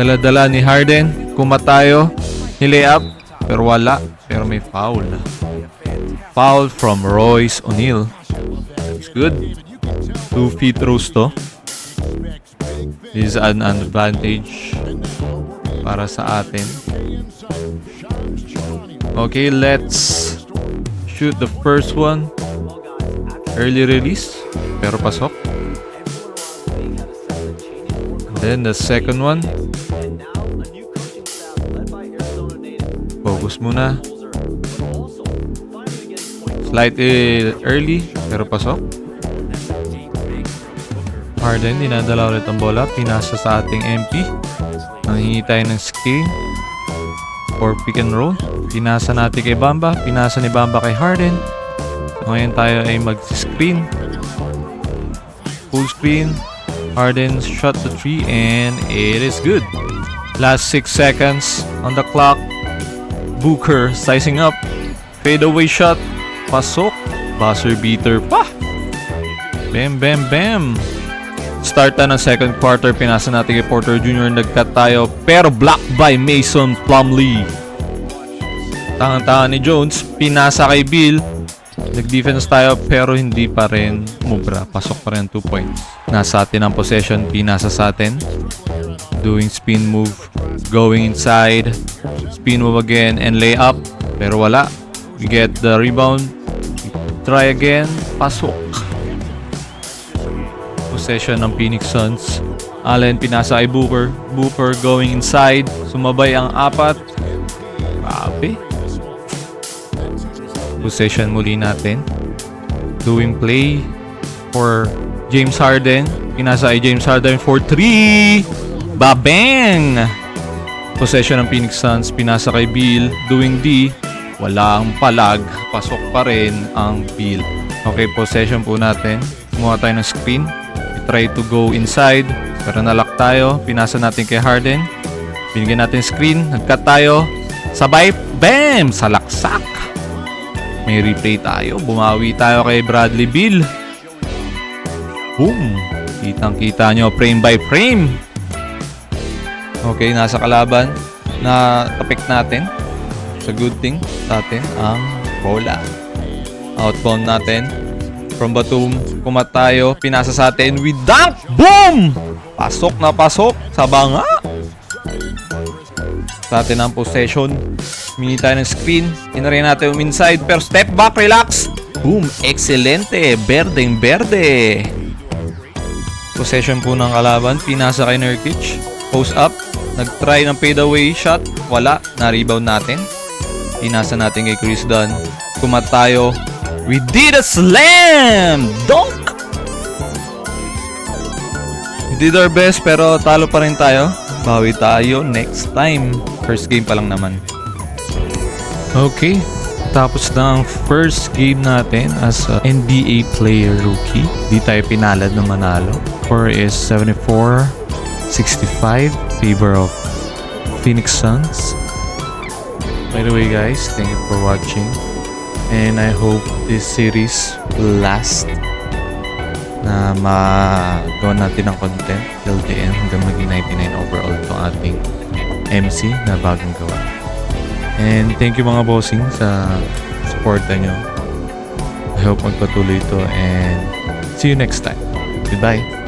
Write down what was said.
Dala-dala ni Harden. Kumatayo. Nilay up. Pero wala. Pero may foul. Foul from Royce O'Neal. It's good. Two free throws to. This is an advantage para sa atin. Okay, let's shoot the first one. Early release, pero pasok. Then the second one. Focus muna. Slightly early, pero pasok. Harden, dinadala ulit ang bola. Pinasa sa ating MP. Nanghingi tayo ng screen. Or pick and roll. Pinasa natin kay Bamba. Pinasa ni Bamba kay Harden. Ngayon tayo ay mag-screen. Full screen. Harden shot the three and it is good. Last 6 seconds on the clock. Booker sizing up. Fade away shot. Pasok. Buzzer beater pa. Bam, bam, bam. Start na ng second quarter. Pinasa natin kay Porter Jr. Nag-cut tayo. Pero block by Mason Plumlee. Tangan-tangan ni Jones. Pinasa kay Bill. Nag-defense tayo pero hindi pa rin mubra. Pasok pa rin 2 points. Nasa atin ang possession. Pinasa sa atin. Doing spin move. Going inside. Spin move again and lay up. Pero wala. We get the rebound. Try again. Pasok possession ng Phoenix Suns. Allen pinasa kay Booker. Booker going inside. Sumabay ang apat. Grabe. Possession muli natin. Doing play for James Harden. Pinasa kay James Harden for 3. Babang! Possession ng Phoenix Suns. Pinasa kay Bill. Doing D. Walang palag. Pasok pa rin ang Bill. Okay, possession po natin. Kumuha tayo ng screen. We try to go inside. Pero nalock tayo. Pinasa natin kay Harden. Binigyan natin screen. Nag-cut tayo. Sabay. Bam! Salaksak. May replay tayo. Bumawi tayo kay Bradley Bill. Boom! Kitang-kita nyo. Frame by frame. Okay, nasa kalaban. Na tapik natin. It's a good thing sa atin ang bola. Outbound natin. From Batum, kumat tayo. Pinasa sa atin. We dunk! Boom! Pasok na pasok sa banga. Sa atin ang possession. Mini tayo ng screen. Inarin natin yung inside. Pero step back, relax. Boom! Excelente! Berdeng berde. Possession po ng kalaban. Pinasa kay Nurkic. Post up. Nag-try ng fadeaway shot. Wala. Na-rebound natin. Pinasa natin kay Chris Dunn. Kumat tayo. We did a slam! Dunk! Did our best pero talo pa rin tayo. Bawi tayo next time. First game pa lang naman. Okay. Tapos na ang first game natin as a NBA player rookie. Di tayo pinalad na manalo. Score is 74-65 favor of Phoenix Suns. By the way guys, thank you for watching. And I hope this series will last na magawa natin ng content till the end hanggang maging 99 overall itong ating MC na bagong gawa. And thank you mga bossing sa suporta nyo. I hope magpatuloy ito and see you next time. Goodbye!